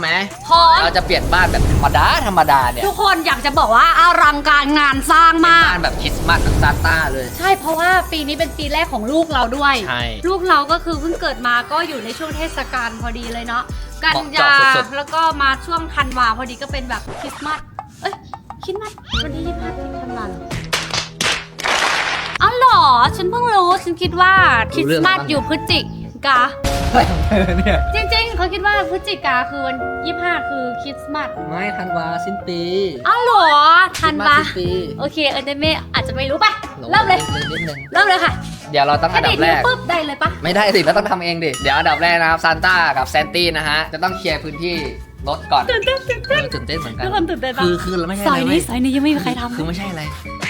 ไหมพร้อม เราจะเปลี่ยนบ้านแบบธรรมดาธรรมดาเนี่ยทุกคนอยากจะบอกว่าอลังการงานสร้างมากบ้านแบบคริสต์มาสแบบซานต้าเลย ใช่เพราะว่าปีนี้เป็นปีแรกของลูกเราด้วย ใช่ลูกเราก็คือเพิ่งเกิดมาก็อยู่ในช่วงเทศกาลพอดีเลยเนาะกันเหมาะยาเจาะสุดๆ แล้วก็มาช่วงธันวาพอดีก็เป็นแบบคริสต์มาสเอ้ยคริสต์มาสวันที่ยี่สิบห้าธันวาเหรออ๋อเหรอฉันเพิ่งรู้ฉันคิดว่าคริสต์มาสอยู่พฤศจิกา เนี่ย จริงๆ เขาคิดว่าพฤศจิกาคือวันยี่ห้าคือคริสต์มาสไม่ธันวาสิ้นปีอ๋อเหรอธันวาคริสต์มสสิ้นปีโอเคเออเดเมอาจจะไม่รู้ป่ะเริ่มเลยนิดนึงเริ่มเลยค่ะเดี๋ยวเราต้องแค่อันดัดีบดแรนิ้วก ปุ๊บได้เลยปะไม่ได้สิเราต้องทำเองดิ เดี๋ยวอันดับแรกนะครับซานต้ากับแซนตี้นะฮะ จะต้องเคลียร์พื้นที่ รถก่อนตื่นเต้นตื่นเอเต้นอตื่นเต้นเหมือนกันทุกคนตื่นเต้นปะคือคือเราไม่ใช่ซอยอะไรนี้เว้ยซอยนี้ยังไม่มีใครทำคือไม่ใช่อะไร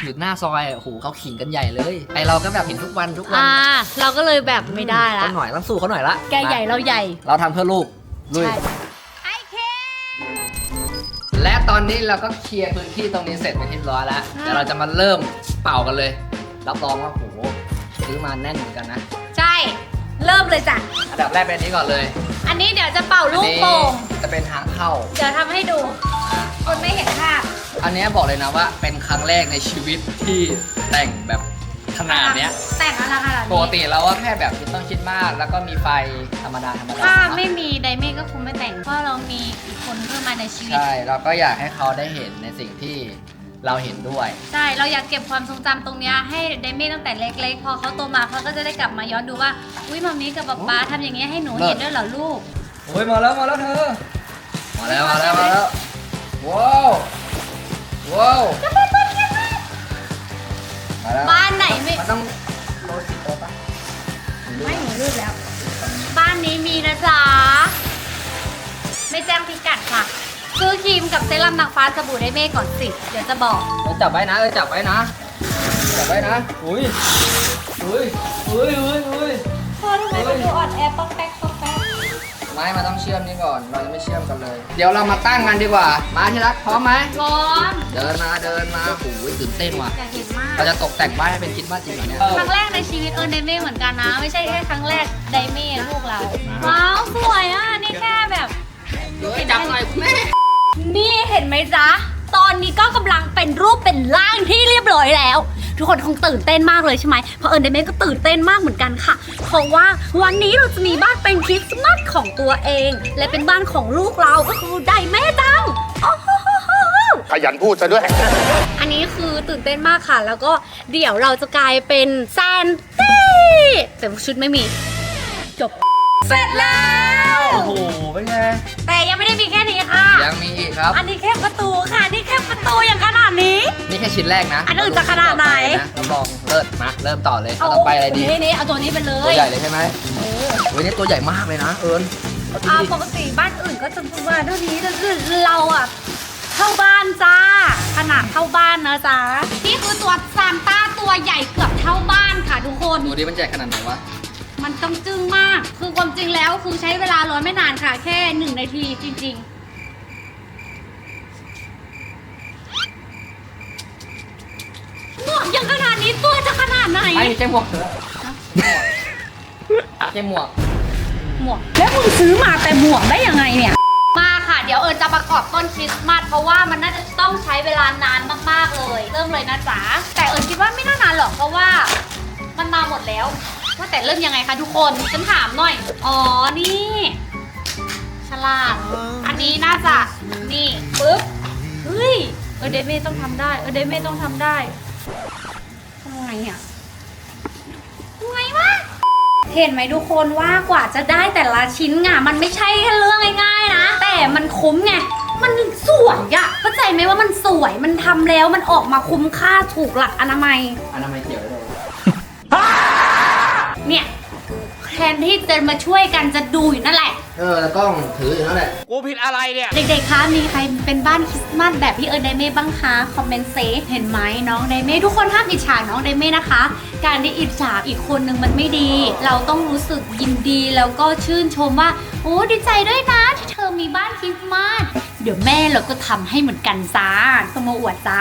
อยู่หน้าซอยโอ้โหเขาขิงกันใหญ่เลยไอเราก็แบบเห็นทุกวันทุกวันอ่าเราก็เลยแบบไม่ได้ละต้องหน่อยต้องสู้เขาหน่อยละแกใหญ่เราใหญ่ เราทำเพื่อลูกลุยใช่ไอเคและตอนนี้เราก็เคลียร์พื้นที่ตรงนี้เสร็จไปนที่เรียบร้อยแล้วอ่าเดี๋ยวเราจะมาเริ่มเป่ากันเลยรับรองว่าโหซื้อมาแน่นเหมือนกันนะ ใช่ เริ่มเลยจ้ะอันดับแรกเป็นอันนี้ก่อนเลย อันนี้เดี๋ยวจะเป่าลูกอันนี้โป่งจะเป็นทางเข้า เดี๋ยวทำให้ดู คนไม่เห็นภาพ อันเนี้ยบอกเลยนะว่าเป็นครั้งแรกในชีวิตที่แต่งแบบขนาดเนี้ยแต่งอะไรขนาดปกนี้ติเราก็แค่แบบคิดต้องคิดมาก แล้วก็มีไฟธรรมดาธรรมดาถ้าเนอะไม่มีไดเม่ก็คงไม่แต่ง เพราะเรามีอีกคนเพิ่มมาในชีวิต ใช่เราก็อยากให้เขาได้เห็นในสิ่งที่ เราเห็นด้วย ใช่ เราอยากเก็บความทรงจำตรงเนี้ยให้ไดเม่ตั้งแต่เล็กๆ พอเขาโตมาเขาก็จะได้กลับมาย้อนดูว่า อุ้ยมัมนี้กับป๊าป๊าทำอย่างเงี้ยให้หนูเห็นด้วยเหรอลูก โอ้ยมาแล้วมาแล้วเธอ มาแล้วมาแล้วมาแล้วว้าวว้าวมาแล้วบ้านไหนไม่ มันต้องโรสติโตปะไม่หนูรูปแล้ว บ้านนี้มีนะจ๊ะ ไม่แจ้งพิกัดค่ะ ซื้อครีมกับเซรั่มนางฟ้าสบู่ไดเม่ก่อนสิ เดี๋ยวจะบอก เออจับไว้นะเออจับไว้นะจับไว้นะอุ้ยอุ้ยอุ้ยอุ้ยอุ้ยพ่อทำไมมันดูอ่อนแอป๊อกแป๊กป๊อกแป๊กไม้มาต้องเชื่อมนี่ก่อนเราจะไม่เชื่อมกันเลย เดี๋ยวเรามาตั้งกันดีกว่า มาที่รักพร้อมไหมร้อนเดินมาเดินมาโอ้ยตื่นเต้นว่ะอยากเห็นมากเราจะตกแต่งบ้านให้เป็นคริดมาสจริงเหรอเนี่ยครั้งแรกในชีวิตเออไดเม่เหมือนกันนะ ไม่ใช่แค่ครั้งแรกไดเม่ลูกเรา ว้าวสวยอะนี่แค่ มจ๊ะ ตอนนี้ก็กำลังเป็นรูปเป็นร่างที่เรียบร้อยแล้ว ทุกคนคงตื่นเต้นมากเลยใช่ไหมเพราะเอิญเดเมก็ตื่นเต้นมากเหมือนกันค่ะ เพราะว่าวันนี้เราจะมีบ้านเป็นคริสต์มาสของตัวเอง และเป็นบ้านของลูกเราก็คือไดเม่จังโอ้โหขยันพูดซะด้วย อันนี้คือตื่นเต้นมากค่ะ แล้วก็เดี๋ยวเราจะกลายเป็นแซนตี้แต่ชุดไม่มี จบ เสร็จแล้ว โอ้โหเป็นไงแต่ยังไม่ได้มีแค่นี้ค่ะ ยังมีอีกครับ อันนี้แค่ประตูค่ะ นี่แค่ประตูอย่างขนาดนี้ นี่แค่ชิ้นแรกนะอันอื่นจะขนาดไหนรับรองเลิศมาเริ่มต่อเลยเอาต่อไปอะไรดีนี่นี่เอาตัวนี้ไปเลตัวยใหญ่เลยใช่ไหมโอ้ยนี่ตัวใหญ่มากเลยนะ เอิญเอาดูอ่าดิปกติบ้านอื่นก็จะประมาณเท่านี้แต่คือเราอะเข้าบ้านจ้า ขนาดเข้าบ้านนะจ๊ะนี่คือตัวซานต้าตัวใหญ่เกือบเท่าบ้านค่ะทุกคน ดูดิมันใหญ่ขนาดไหนวะ มันต้องจึ้งมาก คือความจริงแล้วคือใช้เวลาร้อนไม่นานค่ะ แค่หนึ่งนาทีจริง ๆหมวกยังขนาดนี้ตัวจะขนาดไหนไม่ใช่หมวกเหรอใช่หมวก หมวก แล้วมึงซื้อมาแต่หมวกได้ยังไงเนี่ย มาค่ะ เดี๋ยวเอิญจะประกอบต้นคริสต์มาสเพราะว่ามันน่าจะต้องใช้เวลานานมากๆเลย เริ่มเลยนะจ๊ะแต่เอิญคิดว่าไม่น่านานหรอกเพราะว่า มันมาหมดแล้ว ว่าแต่เริ่มยังไงคะทุกคน ฉันถามหน่อย อ๋อ นี่ ฉลาด อันนี้น่าจะ นี่ปึ๊บ เฮ้ย เออเดเม่ต้องทำได้ เออเดเม่ต้องทำได้ทำไงอะทำไงวะ เห็นไหมทุกคนว่ากว่าจะได้แต่ละชิ้นอะมันไม่ใช่แค่เรื่องง่ายๆนะ แต่มันคุ้มไงมันสวยอะเข้าใจไหมว่ามันสวยมันทำแล้วมันออกมาคุ้มค่าถูกหลักอนามัย อนามัยเกี่ยวเลยเนี่ย ทนที่จะมาช่วยกันจะดูอยู่นั่นแหละ เออแล้วกล้องถืออยู่นั่นแหละกูผิดอะไรเนี่ย เด็กๆ คะ มีใครเป็นบ้านคริสต์มาสแบบพี่เอิร์นไดเม่บ้างคะ คอมเมนต์เซฟเห็นไหมน้องไดเม่ทุกคนห้ามอิจฉาน้องไดเม่นะคะ การที่อิจฉาอีกคนนึงมันไม่ดี เราต้องรู้สึกยินดีแล้วก็ชื่นชมว่า โอ้ดีใจด้วยนะที่เธอมีบ้านคริสต์มาสเดี๋ยวแม่เราก็ทำให้เหมือนกันจ้าต้องมาอวดจ้า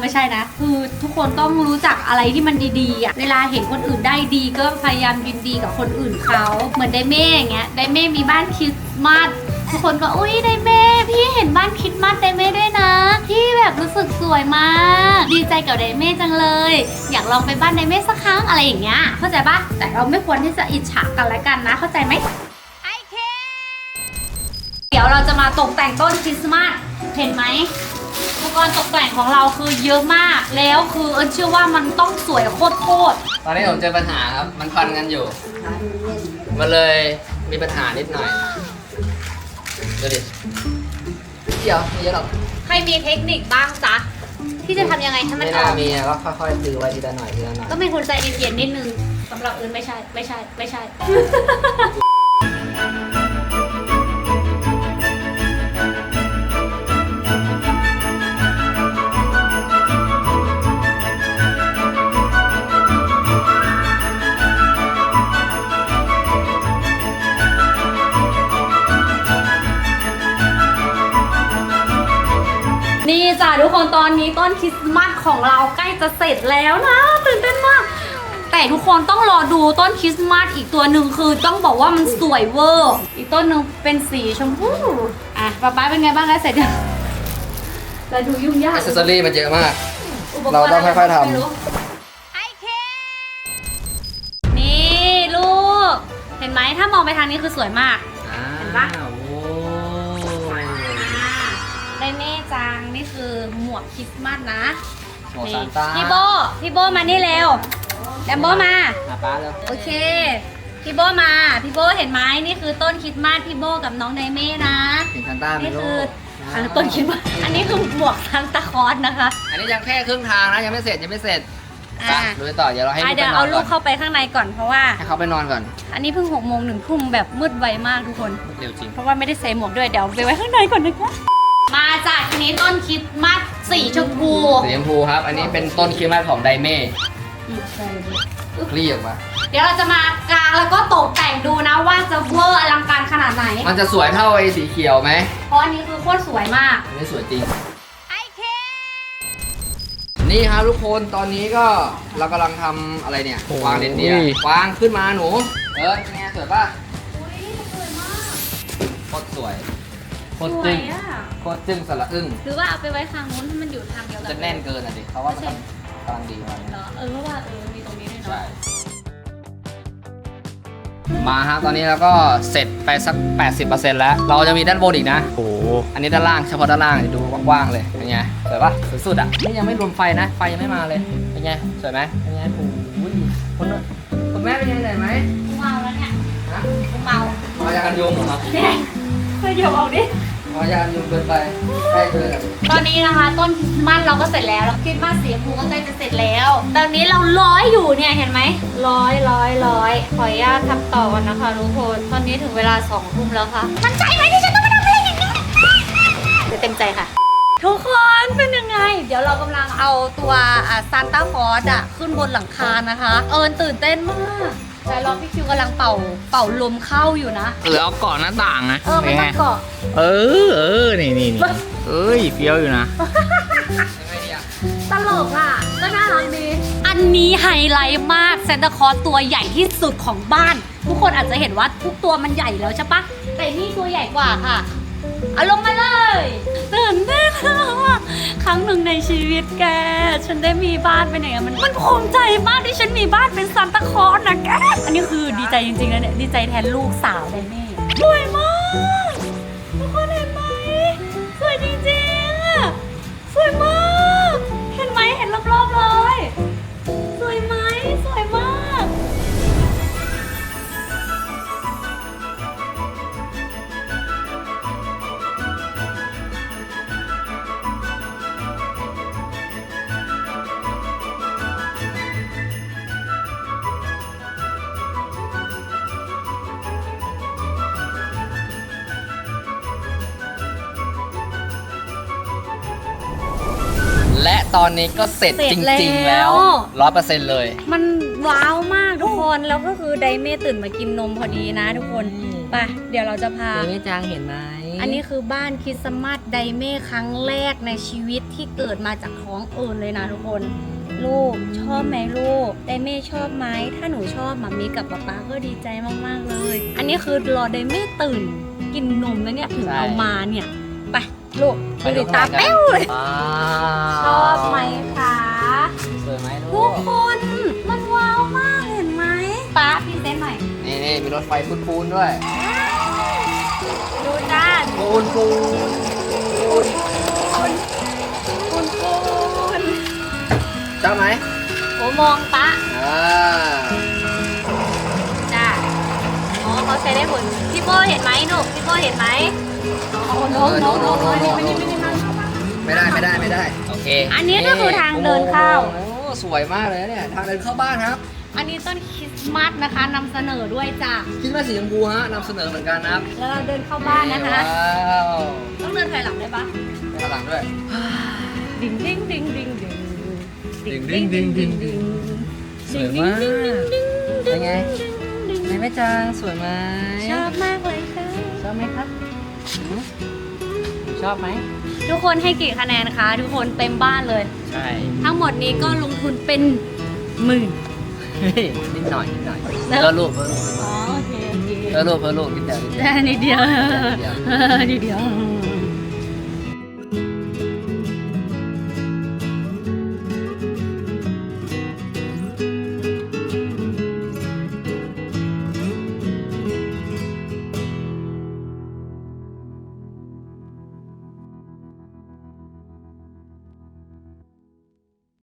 ไม่ใช่นะ คือทุกคนต้องรู้จักอะไรที่มันดีๆอะเวลาเห็นคนอื่นได้ดีก็พยายามยินดีกับคนอื่นเขาเหมือนไดเม่อย่างเงี้ยไดเม่มีบ้านคริสต์มาสทุกคนก็อุ้ยไดเม่พี่เห็นบ้านคริดมัดไดเม่ด้วยนะพี่แบบรู้สึกสวยมาก ดีใจกับไดเม่จังเลย อยากลองไปบ้านไดเม่สักครั้งอะไรอย่างเงี้ยเข้าใจปะแต่เราไม่ควรที่จะอิจฉากันและกันนะ เข้าใจไหม เดี๋ยวเราจะมาตกแต่งต้นคริสต์มาสเห็นไหมอุปกรณ์ตกแต่งของเราคือเยอะมาก แล้วคือเอิญเชื่อว่ามันต้องสวยโคตรตอนนี้ผมเจอปัญหาครับ มันพันกันอยู่ มันเลยมีปัญหานิดหน่อยดูดิเดี๋ยวไม่เยอะหรอกๆใครมีเทคนิคบ้างจ๊ะที่จะทำยังไงให้มันไม่อน่าอกมีอะก็ค่อยๆซื้อไว้ทีละหน่อยทีละหน่อยต้องเป็นคนใจเย็นๆนิดนึงสำหรับเอิญไม่ใช่ไม่ใช่ไม่ใช่ อนนี้ต้นคริสต์มาสของเราใกล้จะเสร็จแล้วนะตื่นเต้นมาก แต่ทุกคนต้องรอดูต้นคริสต์มาสอีกตัวหนึ่งคือต้องบอกว่ามันสวยเวอร์อีกต้นหนึ่งเป็นสีชมพูอะป๊าป๊าเป็นไงบ้างคะเสร็จยังเราดูยุ่งยากอ c เซสซอรี่มันเยอะมากอุปกเรารณ์ต้องค่อยๆทำ ไม่รู้ไอเคนี่ลูก เห็นไหมถ้ามองไปทางนี้คือสวยมากอ่าเห็นปะโอ้ได้ เน่จังนี่คือหมวกคริสต์มาสนะหมวกนี่ซานต้าพี่โบพี่โบมานี่เร็วแดมโบมา หาป้าแล้วโอเค พี่โบมา พี่โบเห็นไหมนี่คือต้นคริสต์มาสพี่โบกับน้องไดเม่นะ เห็นซานต้าไหมนี่ลูคือกอ่าต้นคริสต์มาสอันนี้คือหมวกซันตาคลอสนะคะ อันนี้ยังแค่ครึ่งทางนะยังไม่เสร็จยังไม่เสร็จอ่าไปดูต่อเดี๋ยวเราให้อะลูกเดี๋ไปยวนเอาอนลูก่อกนเข้าไปข้างในก่อนเพราะว่า ให้เขาไปนอนก่อนอันนี้เพิ่งหกโมงหนึ่งทุ่มแบบมืดไวมากทุกคน เร็วจริงเพราะว่าไม่ได้ใส่หมวกด้วยเดี๋ยวไปไว้ข้างในก่อนนะคะ มาจากทีนี้ต้นคริสต์มาสสีชมพูสีชมพูครับ อันนี้เป็นต้นคริสต์มาสของไดเม่อืมใช่เลยคลี่ออกมา เดี๋ยวเราจะมากางแล้วก็ตกแต่งดูนะว่าจะเวอร์อลังการขนาดไหน มันจะสวยเท่าไอ้สีเขียวไหมเพราะอันนี้คือโคตรสวยมาก อันนี้สวยจริง ไอเค นี่ครับทุกคนตอนนี้ก็เรากำลังทำอะไรเนี่ยโอ้ย วางเด่นเดียวางขึ้นมาหนู เออเป็นไงสวยป่ะอุ้ยสวยมากโคตรสวย โคสตรวจึ้ยงอะโคตรจึ้งสละอึ้งหรือว่าเอาไปไว้ข้างนู้นให้มันอยู่ทางเดียวกัจะแน่นเกินอะดิเขาว่ามันกำลังดีมากเหรอเออเพราะว่าเออมีตรงนี้ด้วยใช่เนาะมาครับตอนนี้เราก็เสร็จไปสัก 80%แล้ว เราจะมีด้านบนอีกนะ โอ้อันนี้ด้านล่างเฉพาะด้านล่างดูกว้างๆเลยเป็นไงสวยปะสวยสุดอะนี่ยังไม่รวมไฟนะ ไฟยังไม่มาเลยเป็นไงสวยไหมเป็นไงโอ้ยคุณคุณแม่เป็นยังไงไหมกูเมาแล้วเนี่ยฮะกูเมามายากันยุงเหรอ เนี่ยไปเดี๋ยวเอาดิมายากันยุงเกินไปใกล้เกินอะตอนนี้นะคะ ต้นคริสต์มาสเราก็เสร็จแล้วแล้วคริสต์มาสสีชมพูก็ใกล้จะเสร็จแล้ว ตอนนี้เราร้อยอยู่เนี่ยเห็นไหมร้อยร้อยร้อยขออนุญาตทำต่อกันนะคะทุกคนตอนนี้ถึงเวลาสองทุ่มแล้วค่ะมันใจไหมที่ฉันต้องมาทำอะไรอย่างนี้เดี๋ยวเต็มใจค่ะทุกคนเป็นยังไง เดี๋ยวเรากำลังเอาตัวซานต้าฟอสอะขึ้นบนหลังคานะคะ เอิญตื่นเต้นมาก แต่รอพี่คิวกำลังเป่าเป่าลมเข้าอยู่นะ หรือเอาก่อนหน้าต่างนะเออไม่ต้องเกาะ เออเออนี่นี่นี่เอ้ยเฟี้ยวอยู่นะยังไงดีอะตลกอะ ก็น่ารักดี อันนี้ไฮไลท์มากเซนตาคอสตัวใหญ่ที่สุดของบ้าน ทุกคนอาจจะเห็นว่าทุกตัวมันใหญ่แล้วใช่ปะแต่นี่ตัวใหญ่กว่าค่ะเอาลงมาเลย ตื่นเต้นมากครั้งหนึ่งในชีวิตแก ฉันได้มีบ้านเป็นอย่างนั้นมันมันภูมิใจมากที่ฉันมีบ้านเป็นซานตาคลอสนะแก อันนี้คือดีใจจริงๆนะเนี่ย ดีใจแทนลูกสาวเลยนี่สวยมากทุก ตอนนี้ก็เสร็จเสร็จจริง ๆ แล้แล้ววร้อยเปอร์เซ็นต์เลย มันว้าวมากทุกคนแล้วก็คือไดเม่ตื่นมากินนมพอดีนะทุกคนไปเดี๋ยวเราจะพาไม่จางเห็นไหมอันนี้คือบ้านคริสต์มาสไดเม่ครั้งแรกในชีวิตที่เกิดมาจากท้องเอิญเลยนะทุกคนรลูกชอบไหมลูกไดเม่ชอบไหมถ้าหนูชอบมัมมี่กับป๊าป๊าก็ดีใจมากๆเลย อันนี้คือรอไดเม่ตื่นกินนมแล้วเนี่ยถึงเอามาเนี่ยไป ลูกไปดูดูดิตาข้างในกันแป้วเลยว้าวชอบไหมคะสวยไหมทุลูกกคนมันว้าวมากเห็นไหมป๊าพี่เซนหน่อย นี่นี่มีรถไฟปูนปูนๆด้วย ดูจ้าปูนปูนปูนคุณคุณคุณชอบไหมโอ้มองปะอ่าจ้าอ๋อเขาใช้ได้ผลพี่โบเห็นไหมหนูพี่โบเห็นไหม โอ้โนโนโนโนนี่ไม่ไม่นี่มาไม่ได้ไม่ได้ไม่ได้ โอเคอันนี้ก็คือทางเดินเข้า โอ้โหสวยมากเลยนะเนี่ยทางเดินเข้าบ้านครับอันนี้ต้นคริสต์มาสนะคะนำเสนอด้วยจ้าคิดว่าสีชมพูฮะนำเสนอเหมือนกันนะครับแล้วเราเดินเข้าบ้านนะคะ ว้าวต้องเดินถอยหลังได้ปะข้างหลังด้วยดิ่งดิ่งดิ่งดิ่งดิ่งดิ่งดิ่งดิ่งดิ่งดิ่งสวยมากเป็นไง ไหนแม่จางสวยไหมชอบมากเลยค่ะ ชอบไหมครับ ชอบไหมทุกคนให้กี่คะแนนคะทุกคนเต็มบ้านเลย ใช่ทั้งหมดนี้ก็ลงทุนเป็นหมื่นนิดหน่อยนิดหน่อยแล้ว เพิ่มลูกเพิ่มลูกอ๋อโอเคโอเคเพิ่มลูกเพิ่มลูกนิดเดียวนิดเดียวนิดเดียวเดียวนิดเดียว